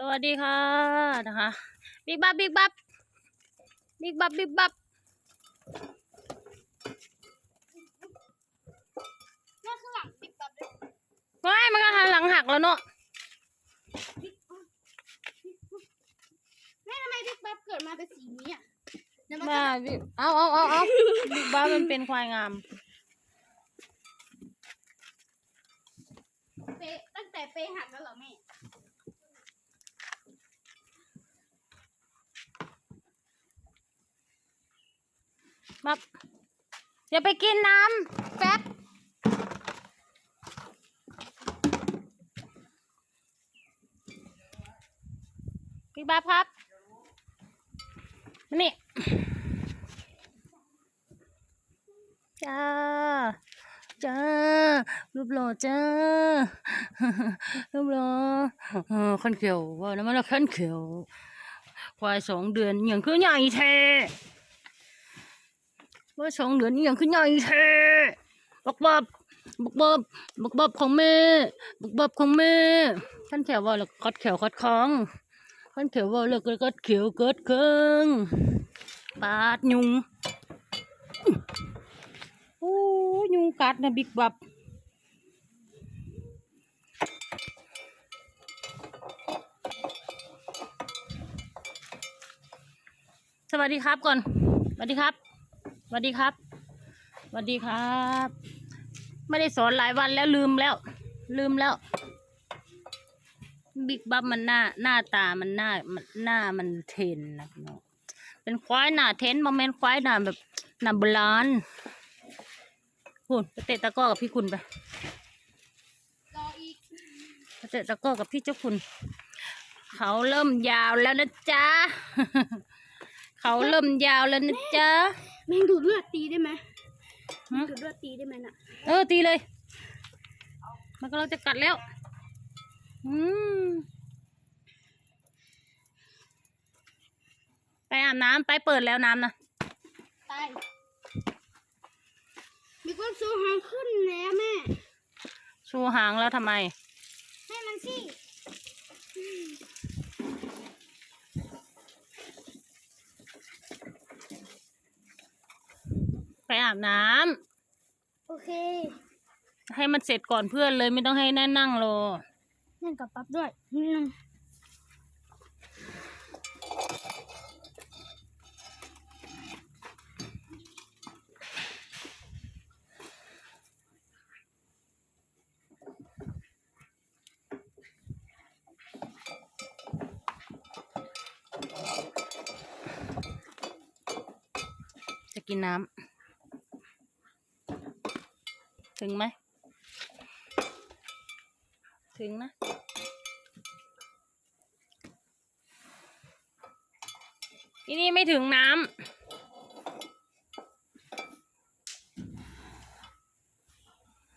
สวัสดีค่ะนะคะบิ๊กบับบิ๊กบับบิ๊กบับบิ๊กบับแม่ข้างหลังบิ๊กบับด้วยว้ายมันก็หันหลังหักแล้วเนาะบิ๊กบับแม่ทำไมบิ๊กบับเกิดมาเป็นสีนี้อะเดี๋ยวมันมาจะบิ๊กเอาเอาเอาเอาบิ๊กบับมันเป็นควายงาม เปะตั้งแต่เปะหักแล้วเหรอแม่ บับอย่าไปกินน้ำแป๊บบิ๊กบับครับนี่จ้าจ้ารูปหล่อจ้ารูปหล่อขันเขียวว่าน้ำมันละขันเขียวควายสองเดือนอย่างคือใหญ่แท้ ว่าสองเดือนนี้ยังขึ้นใหญ่แท้บักบับบักบับบักบับของแม่บักบับของแม่ท่านแขวว่าแล้วคัดแขวคัดคองท่านแขวว่าแล้วก็คัดเขียวเกิดเคิงปาดยุงโอ้ยุงกัดนะบิ๊กบับสวัสดีครับก่อน สวัสดีครับ สวัสดีครับสวัสดีครับ ไม่ได้สอนหลายวันแล้วลืมแล้ว ลืมแล้ว บิ๊กบัฟมันหน้าหน้าตามันหน้ามันหน้ามันเทนนะพี่น้องเป็นควายหน้าเทนโมเมนควายหน้าแบบหน้าโบราณคุณไปเตะตะก้อกับพี่คุณไปรออีกไปเตะตะก้อกับพี่เจ้าคุณ เขาเริ่มยาวแล้วนะจ๊ะ เขาเริ่มยาวแล้วนะจ๊ะ แม่งดูดเลือดตีได้ไหมฮะดูดเลือดตีได้ไหมน่ะ เออตีเลย มันกำลังจะกัดแล้ว อืมไปอาบน้ำไปเปิดแล้วน้ำนะตายบิ๊กบับสู้หางขึ้นแล้วแม่ ชูหางแล้วทำไม ให้มันสิ ไปอาบน้ำโอเค ให้มันเสร็จก่อนเพื่อนเลยไม่ต้องให้แน่นนั่งรอนั่นกับปั๊บด้วยนิดนึงจะกินน้ำ ถึงไหม ถึงนะทีนี่ไม่ถึงน้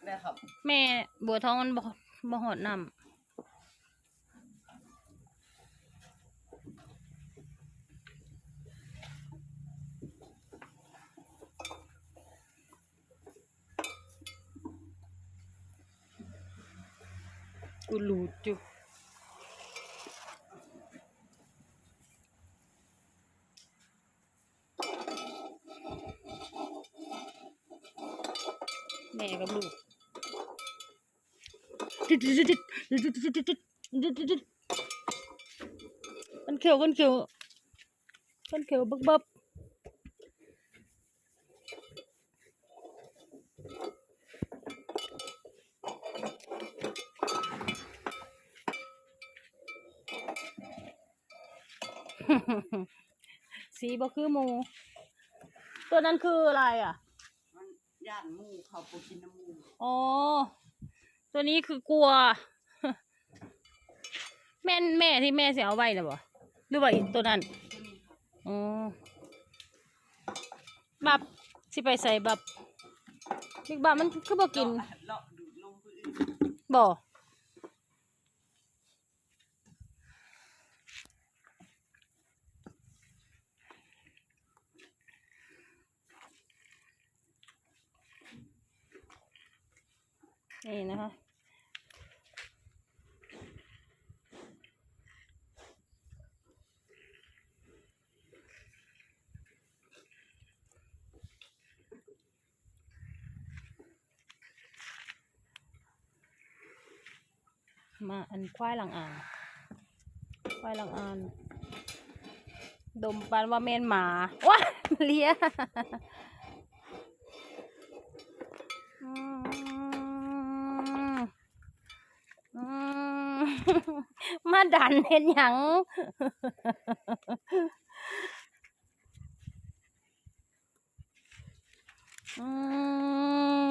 แม่ครับำแม่บัวทองมันบ่บ่หอดน้ำ กูรู้จุแม่กับลูกมันเขียวมันเขียวมันเขียวบักบับ สีบ่คือหมู ตัวนั้นคืออะไรอะ มันย่านหมูเขาปูกินน้ำหมูอ๋อ ตัวนี้คือกลัว แม่นแม่ที่แม่เสียเอาไว้นะบ่หรือว่าอีกตัวนั้นตัวนี้ครับอ๋อบับสิไปใส่บับบิ๊กบับมันคือบ่กินเลาะดูดนมผู้อื่นบ่ นี่นะคะ มาอันควายหลังอ่านควายหลังอ่านดมปานว่าเมนหมาว้าเลีย ดันเห็นหยัง อื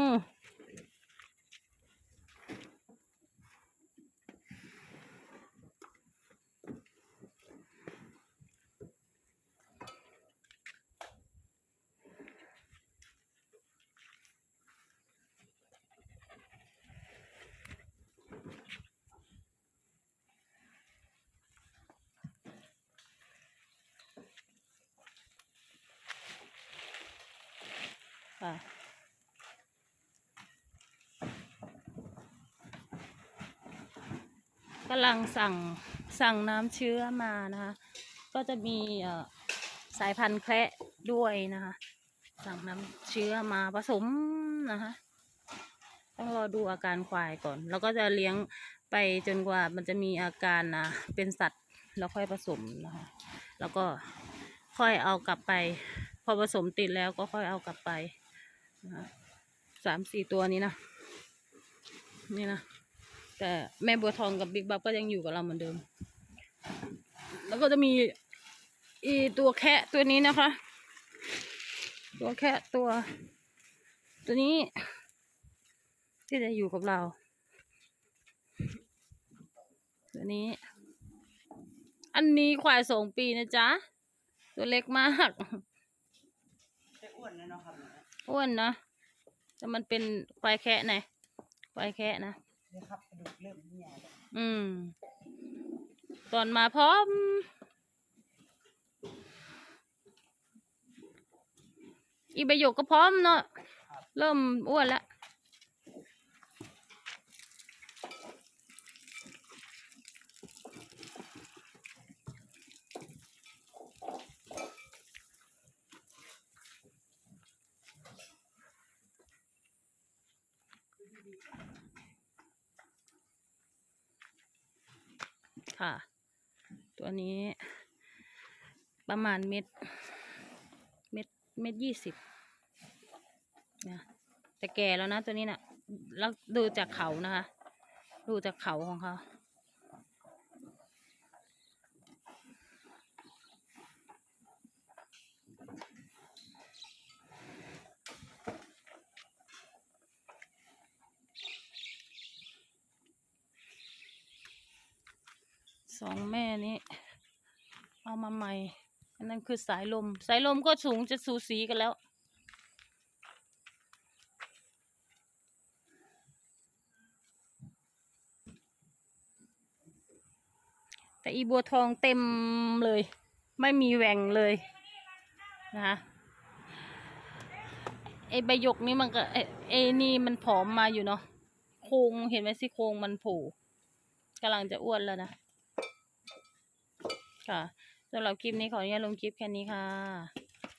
ม ค่ะกำลังสั่งสั่งน้ำเชื้อมานะคะ ก็จะมีสายพันธุ์แคระด้วยนะคะ สั่งน้ำเชื้อมาผสมนะคะต้องรอดูอาการควายก่อน แล้วก็จะเลี้ยงไปจนกว่ามันจะมีอาการนะเป็นสัตว์แล้วค่อยผสมนะคะ แล้วก็ค่อยเอากลับไป พอผสมติดแล้วก็ค่อยเอากลับไป นะคะสามสี่ตัวนี้นะนี่นะแต่แม่บัวทองกับบิ๊กบับก็ยังอยู่กับเราเหมือนเดิม แล้วก็จะมีอีตัวแคะตัวนี้นะคะ ตัวแคะตัว ตัวนี้ ที่จะอยู่กับเรา ตัวนี้ อันนี้ควายสองปีนะจ๊ะ ตัวเล็กมากจะอ้วนแล้วเนาะครับ อ้วนนะแต่มันเป็นควายแคะไงควายแคะนะเดี๋ยวครับกระดูกเริ่มเหี่ยวแล้วอืม ตอนมาพร้อม อีใบหยกก็พร้อมเนาะเริ่มอ้วนแล้ว ค่ะ ตัวนี้ ประมาณเม็ด เม็ด เม็ดยี่สิบนะแต่แก่แล้วนะตัวนี้นะ่ะแล้วดูจากเขานะคะ ดูจากเขาของเขา สองแม่นี้ เอามาใหม่ อันนั้นคือสายลม สายลมก็สูงจะสูสีกันแล้ว แต่อีบัวทองเต็มเลย ไม่มีแหว่งเลยนะคะไอใบหยกนี่มันก็ไอไอนี่มันผอมมาอยู่เนาะโครงเห็นไหมซี่โครงมันผล่กำลังจะอ้วนแล้วนะ ค่ะสำหรับคลิปนี้ขออนุญาตลงคลิปแค่นี้ค่ะ